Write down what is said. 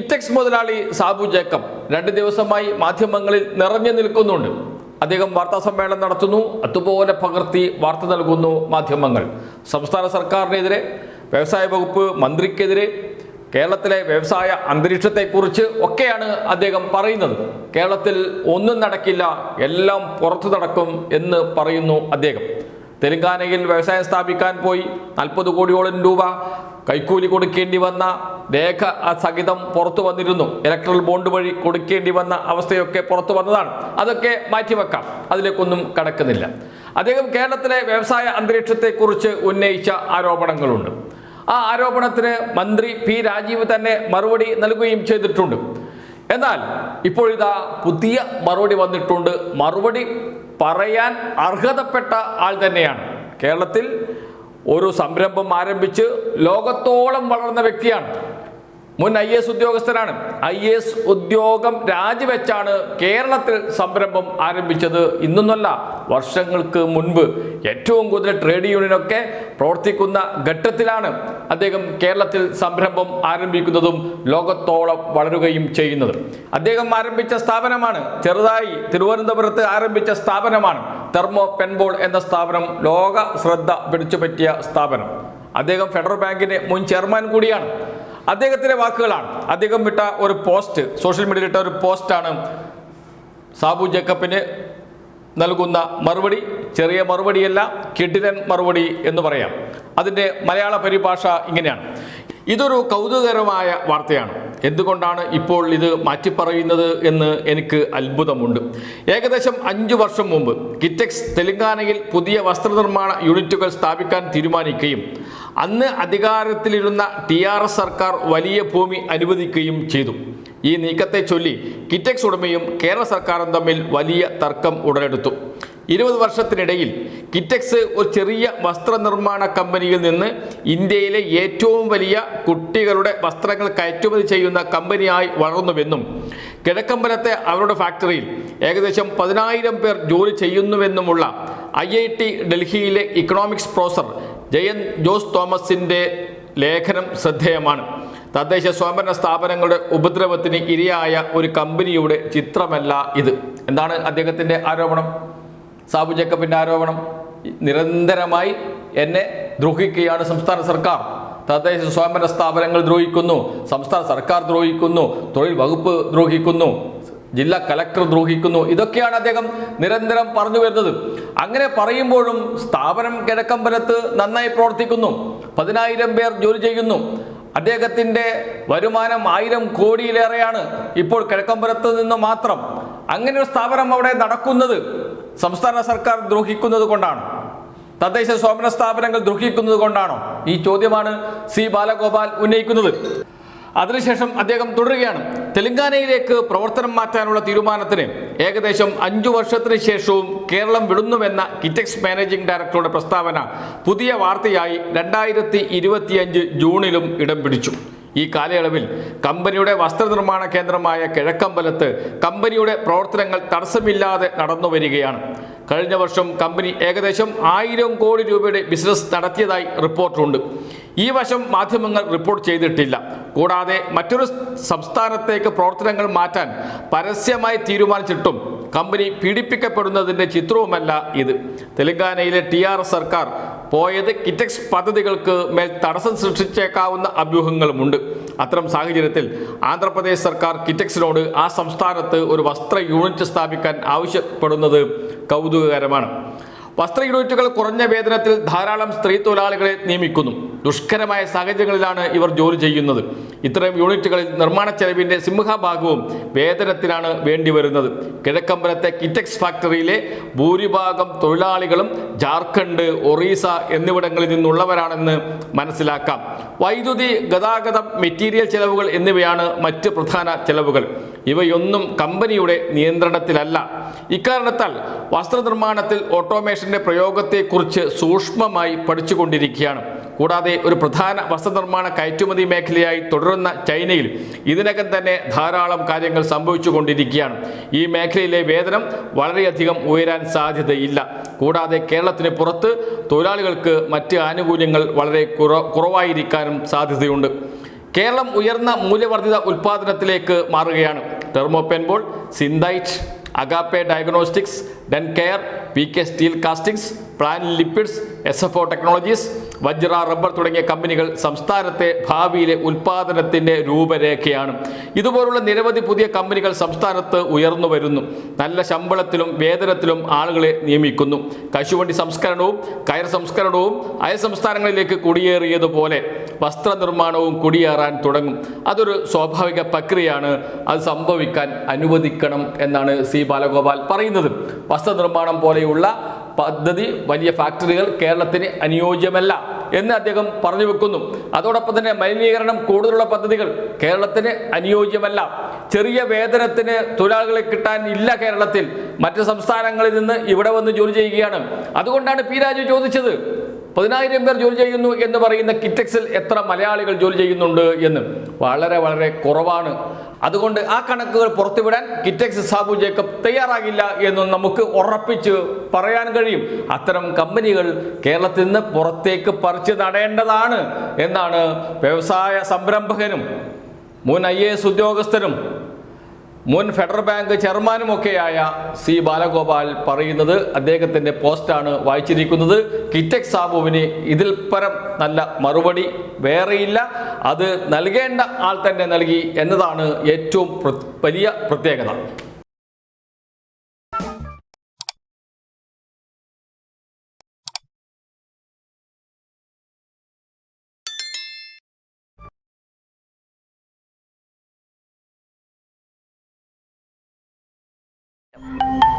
ഇറ്റക്സ് മുതലാളി സാബു ജേക്കബ് രണ്ട് ദിവസമായി മാധ്യമങ്ങളിൽ നിറഞ്ഞു നിൽക്കുന്നുണ്ട്. അദ്ദേഹം വാർത്താ സമ്മേളനം നടത്തുന്നു. അതുപോലെ പകർത്തി വാർത്ത നൽകുന്നു മാധ്യമങ്ങൾ. സംസ്ഥാന സർക്കാരിനെതിരെ വ്യവസായ വകുപ്പ് മന്ത്രിക്കെതിരെ കേരളത്തിലെ വ്യവസായ അന്തരീക്ഷത്തെക്കുറിച്ച് ഒക്കെയാണ് അദ്ദേഹം പറയുന്നത്. കേരളത്തിൽ ഒന്നും നടക്കില്ല എല്ലാം പുറത്തു നടക്കും എന്ന് പറയുന്നു അദ്ദേഹം. തെലങ്കാനയിൽ വ്യവസായം സ്ഥാപിക്കാൻ പോയി. നാൽപ്പത് കോടിയോളം രൂപ കൈക്കൂലി കൊടുക്കേണ്ടി വന്ന രേഖ സഹിതം പുറത്തു വന്നിരുന്നു. ഇലക്ട്രൽ ബോണ്ട് വഴി കൊടുക്കേണ്ടി വന്ന അവസ്ഥയൊക്കെ പുറത്തു വന്നതാണ്. അതൊക്കെ മാറ്റിവെക്കാം. അതിലേക്കൊന്നും കടക്കുന്നില്ല. അദ്ദേഹം കേരളത്തിലെ വ്യവസായ അന്തരീക്ഷത്തെക്കുറിച്ച് ഉന്നയിച്ച ആരോപണങ്ങളുണ്ട്. ആ ആരോപണത്തിന് മന്ത്രി പി രാജീവ് തന്നെ മറുപടി നൽകുകയും ചെയ്തിട്ടുണ്ട്. എന്നാൽ ഇപ്പോഴിതാ പുതിയ മറുപടി വന്നിട്ടുണ്ട്. മറുപടി പറയാൻ അർഹതപ്പെട്ട ആൾ തന്നെയാണ്. കേരളത്തിൽ ഒരു സംരംഭം ആരംഭിച്ച് ലോകത്തോളം വളർന്ന വ്യക്തിയാണ്. മുൻ ഐ എസ് ഉദ്യോഗസ്ഥനാണ്. ഐ എസ് ഉദ്യോഗം രാജിവെച്ചാണ് കേരളത്തിൽ സംരംഭം ആരംഭിച്ചത്. ഇന്നൊന്നല്ല വർഷങ്ങൾക്ക് മുൻപ് ഏറ്റവും കൂടുതൽ ട്രേഡ് യൂണിയനൊക്കെ പ്രവർത്തിക്കുന്ന ഘട്ടത്തിലാണ് അദ്ദേഹം കേരളത്തിൽ സംരംഭം ആരംഭിക്കുന്നതും ലോകത്തോളം വളരുകയും ചെയ്യുന്നത്. അദ്ദേഹം ആരംഭിച്ച സ്ഥാപനമാണ് ചെറുതായി തിരുവനന്തപുരത്ത് ആരംഭിച്ച സ്ഥാപനമാണ് തെർമോ പെൻബോൾ എന്ന സ്ഥാപനം ലോക ശ്രദ്ധ പിടിച്ചുപറ്റിയ സ്ഥാപനം. അദ്ദേഹം ഫെഡറൽ ബാങ്കിന്റെ മുൻ ചെയർമാൻ കൂടിയാണ്. അദ്ദേഹത്തിന്റെ വാക്കുകളാണ്. അദ്ദേഹം വിട്ട ഒരു പോസ്റ്റ് സോഷ്യൽ മീഡിയയിൽ ഇട്ട ഒരു പോസ്റ്റാണ് സാബു ജേക്കബിന് നൽകുന്ന മറുപടി. ചെറിയ മറുപടിയല്ല കിടിലൻ മറുപടി എന്ന് പറയാം. അതിന്റെ മലയാള പരിഭാഷ ഇങ്ങനെയാണ്. ഇതൊരു കൗതുകകരമായ വാർത്തയാണ്. എന്തുകൊണ്ടാണ് ഇപ്പോൾ ഇത് മാറ്റി മാറ്റിപ്പറയുന്നത് എന്ന് എനിക്ക് അത്ഭുതമുണ്ട്. ഏകദേശം അഞ്ച് വർഷം മുമ്പ് കിറ്റെക്സ് തെലങ്കാനയിൽ പുതിയ വസ്ത്രനിർമ്മാണ യൂണിറ്റുകൾ സ്ഥാപിക്കാൻ തീരുമാനിക്കുകയും അന്ന് അധികാരത്തിലിരുന്ന ടി ആർ എസ് സർക്കാർ വലിയ ഭൂമി അനുവദിക്കുകയും ചെയ്തു. ഈ നീക്കത്തെ ചൊല്ലി കിറ്റക്സ് ഉടമയും കേരള സർക്കാരും തമ്മിൽ വലിയ തർക്കം ഉടലെടുത്തു. ഇരുപത് വർഷത്തിനിടയിൽ കിറ്റക്സ് ഒരു ചെറിയ വസ്ത്രനിർമ്മാണ കമ്പനിയിൽ നിന്ന് ഇന്ത്യയിലെ ഏറ്റവും വലിയ കുട്ടികളുടെ വസ്ത്രങ്ങൾ കയറ്റുമതി ചെയ്യുന്ന കമ്പനിയായി വളർന്നുവെന്നും കിഴക്കമ്പലത്തെ അവരുടെ ഫാക്ടറിയിൽ ഏകദേശം പതിനായിരം പേർ ജോലി ചെയ്യുന്നുവെന്നുമുള്ള ഐ ഐ ടി ഡൽഹിയിലെ ഇക്കണോമിക്സ് പ്രൊഫസർ ജയൻ ജോസ് തോമസിന്റെ ലേഖനം ശ്രദ്ധേയമാണ്. തദ്ദേശ സ്വയംഭരണ സ്ഥാപനങ്ങളുടെ ഉപദ്രവത്തിന് ഇരയായ ഒരു കമ്പനിയുടെ ചിത്രമല്ല ഇത്. എന്താണ് അദ്ദേഹത്തിന്റെ ആരോപണം? സാബു ജേക്കബിന്റെ ആരോപണം നിരന്തരമായി എന്നെ ദ്രോഹിക്കുകയാണ് സംസ്ഥാന സർക്കാർ. തദ്ദേശ സ്വയംഭരണ സ്ഥാപനങ്ങൾ ദ്രോഹിക്കുന്നു സംസ്ഥാന സർക്കാർ ദ്രോഹിക്കുന്നു തൊഴിൽ വകുപ്പ് ദ്രോഹിക്കുന്നു. ജില്ലാ കലക്ടർ ദ്രോഹിക്കുന്നു. ഇതൊക്കെയാണ് അദ്ദേഹം നിരന്തരം പറഞ്ഞു വരുന്നത്. അങ്ങനെ പറയുമ്പോഴും സ്ഥാപനം കിഴക്കമ്പലത്ത് നന്നായി പ്രവർത്തിക്കുന്നു. പതിനായിരം പേർ ജോലി ചെയ്യുന്നു. അദ്ദേഹത്തിന്റെ വരുമാനം ആയിരം കോടിയിലേറെയാണ് ഇപ്പോൾ കിഴക്കമ്പലത്ത് നിന്ന് മാത്രം. അങ്ങനെ ഒരു സ്ഥാപനം അവിടെ നടക്കുന്നത് സംസ്ഥാന സർക്കാർ ദ്രോഹിക്കുന്നത് കൊണ്ടാണ്. തദ്ദേശ സ്വയംഭരണ സ്ഥാപനങ്ങൾ ദ്രോഹിക്കുന്നത് കൊണ്ടാണോ? ഈ ചോദ്യമാണ് സി ബാലഗോപാൽ ഉന്നയിക്കുന്നത്. അതിനുശേഷം അദ്ദേഹം തുടരുകയാണ്. തെലങ്കാനയിലേക്ക് പ്രവർത്തനം മാറ്റാനുള്ള തീരുമാനത്തിന് ഏകദേശം അഞ്ചു വർഷത്തിന് ശേഷവും കേരളം വിടുന്നുവെന്ന കിറ്റക്സ് മാനേജിംഗ് ഡയറക്ടറുടെ പ്രസ്താവന പുതിയ വാർത്തയായി രണ്ടായിരത്തി ഇരുപത്തിയഞ്ച് ജൂണിലും ഇടം പിടിച്ചു. ഈ കാലയളവിൽ കമ്പനിയുടെ വസ്ത്രനിർമ്മാണ കേന്ദ്രമായ കിഴക്കമ്പലത്ത് കമ്പനിയുടെ പ്രവർത്തനങ്ങൾ തടസ്സമില്ലാതെ നടന്നു വരികയാണ്. കഴിഞ്ഞ വർഷം കമ്പനി ഏകദേശം ആയിരം കോടി രൂപയുടെ ബിസിനസ് നടത്തിയതായി റിപ്പോർട്ടുണ്ട്. ഈ വശം മാധ്യമങ്ങൾ റിപ്പോർട്ട് ചെയ്തിട്ടില്ല. കൂടാതെ മറ്റൊരു സംസ്ഥാനത്തേക്ക് പ്രവർത്തനങ്ങൾ മാറ്റാൻ പരസ്യമായി തീരുമാനിച്ചിട്ടും കമ്പനി പീഡിപ്പിക്കപ്പെടുന്നതിന്റെ ചിത്രവുമല്ല ഇത്. തെലങ്കാനയിലെ ടി ആർ സർക്കാർ പോയത് കിറ്റക്സ് പദ്ധതികൾക്ക് മേൽ തടസ്സം സൃഷ്ടിച്ചേക്കാവുന്ന അഭ്യൂഹങ്ങളുമുണ്ട്. അത്തരം സാഹചര്യത്തിൽ ആന്ധ്രാപ്രദേശ് സർക്കാർ കിറ്റക്സിനോട് ആ സംസ്ഥാനത്ത് ഒരു വസ്ത്ര യൂണിറ്റ് സ്ഥാപിക്കാൻ ആവശ്യപ്പെടുന്നത് കൗതുകകരമാണ്. വസ്ത്ര യൂണിറ്റുകൾ കുറഞ്ഞ വേതനത്തിൽ ധാരാളം സ്ത്രീ തൊഴിലാളികളെ നിയമിക്കുന്നു. ദുഷ്കരമായ സാഹചര്യങ്ങളിലാണ് ഇവർ ജോലി ചെയ്യുന്നത്. ഇത്തരം യൂണിറ്റുകളിൽ നിർമ്മാണ ചെലവിന്റെ സിംഹഭാഗവും വേതനത്തിനാണ് വേണ്ടിവരുന്നത്. കിഴക്കമ്പലത്തെ കിറ്റക്സ് ഫാക്ടറിയിലെ ഭൂരിഭാഗം തൊഴിലാളികളും ജാർഖണ്ഡ് ഒറീസ എന്നിവിടങ്ങളിൽ നിന്നുള്ളവരാണെന്ന് മനസ്സിലാക്കാം. വൈദ്യുതി ഗതാഗതം മെറ്റീരിയൽ ചെലവുകൾ എന്നിവയാണ് മറ്റ് പ്രധാന ചെലവുകൾ. ഇവയൊന്നും കമ്പനിയുടെ നിയന്ത്രണത്തിലല്ല. ഇക്കാരണത്താൽ വസ്ത്രനിർമ്മാണത്തിൽ ഓട്ടോമേഷന്റെ പ്രയോഗത്തെക്കുറിച്ച് സൂക്ഷ്മമായി പഠിച്ചുകൊണ്ടിരിക്കുകയാണ്. കൂടാതെ ഒരു പ്രധാന വസ്ത്രനിർമ്മാണ കയറ്റുമതി മേഖലയായി തുടരുന്ന ചൈനയിൽ ഇതിനകം തന്നെ ധാരാളം കാര്യങ്ങൾ സംഭവിച്ചു കൊണ്ടിരിക്കുകയാണ് ഈ മേഖലയിലെ വേതനം വളരെയധികം ഉയരാൻ സാധ്യതയില്ല. കൂടാതെ കേരളത്തിന് പുറത്ത് തൊഴിലാളികൾക്ക് മറ്റ് ആനുകൂല്യങ്ങൾ വളരെ കുറ കുറവായിരിക്കാനും സാധ്യതയുണ്ട്. കേരളം ഉയർന്ന മൂല്യവർദ്ധിത ഉൽപ്പാദനത്തിലേക്ക് മാറുകയാണ്. Thermopenpol Synthite Agappe diagnostics Dentcare P K steel castings plant lipids S F O technologies Vajra rubber തുടങ്ങിയ കമ്പനികൾ സംസ്ഥാനത്തെ ഭാവിയിലെ ഉൽപാദനത്തിന്റെ രൂപരേഖയാണ്. ഇതുപോലുള്ള നിരവധി പുതിയ കമ്പനികൾ സംസ്ഥാനത്ത് ഉയർന്നു വരുന്നു. നല്ല ശമ്പളത്തിലും വേതനത്തിലും ആളുകളെ നിയമിക്കുന്നു. കശുവണ്ടി സംസ്കരണവും കയർ സംസ്കരണവും അയൽ സംസ്ഥാനങ്ങളിലേക്ക് കുടിയേറിയതുപോലെ വസ്ത്രനിർമ്മാണവും കുടിയേറാൻ തുടങ്ങും. അതൊരു സ്വാഭാവിക പ്രക്രിയയാണ്. അത് സംഭവിക്കാൻ അനുവദിക്കണം എന്നാണ് സി. ബാലഗോപാൽ പറയുന്നത്. വസ്ത്രനിർമ്മാണം പോലെയുള്ള പദ്ധതി വലിയ ഫാക്ടറികൾ കേരളത്തിന് അനുയോജ്യമല്ല എന്ന് അദ്ദേഹം പറഞ്ഞു വെക്കുന്നു. അതോടൊപ്പം തന്നെ മലിനീകരണം കൂടുതലുള്ള പദ്ധതികൾ കേരളത്തിന് അനുയോജ്യമല്ല. ചെറിയ വേതനത്തിന് തൊഴിലാളികളെ കിട്ടാൻ ഇല്ല കേരളത്തിൽ. മറ്റ് സംസ്ഥാനങ്ങളിൽ നിന്ന് ഇവിടെ വന്ന് ജോലി ചെയ്യുകയാണ്. അതുകൊണ്ടാണ് പി രാജു ചോദിച്ചത്. പതിനായിരം പേർ ജോലി ചെയ്യുന്നു എന്ന് പറയുന്ന കിറ്റക്സിൽ എത്ര മലയാളികൾ ജോലി ചെയ്യുന്നുണ്ട് എന്ന് വളരെ വളരെ കുറവാണ്. അതുകൊണ്ട് ആ കണക്കുകൾ പുറത്തുവിടാൻ കിറ്റക്സ് സാബു ജേക്കബ് തയ്യാറാകില്ല എന്ന് നമുക്ക് ഉറപ്പിച്ച് പറയാൻ കഴിയും. അത്തരം കമ്പനികൾ കേരളത്തിൽ നിന്ന് പുറത്തേക്ക് പറിച്ചു നടേണ്ടതാണ് എന്നാണ് വ്യവസായ സംരംഭകനും മുൻ ഐ എ എസ് ഉദ്യോഗസ്ഥനും മുൻ ഫെഡറൽ ബാങ്ക് ചെയർമാനുമൊക്കെയായ സി ബാലഗോപാൽ പറയുന്നത് അദ്ദേഹത്തിന്റെ പോസ്റ്റാണ് വായിച്ചിരിക്കുന്നത്. കിറ്റക് സാബുവിന് ഇതിൽ പരം നല്ല മറുപടി വേറെയില്ല. അത് നൽകേണ്ട ആൾ തന്നെ നൽകി എന്നതാണ് ഏറ്റവും വലിയ പ്രത്യേകത. you.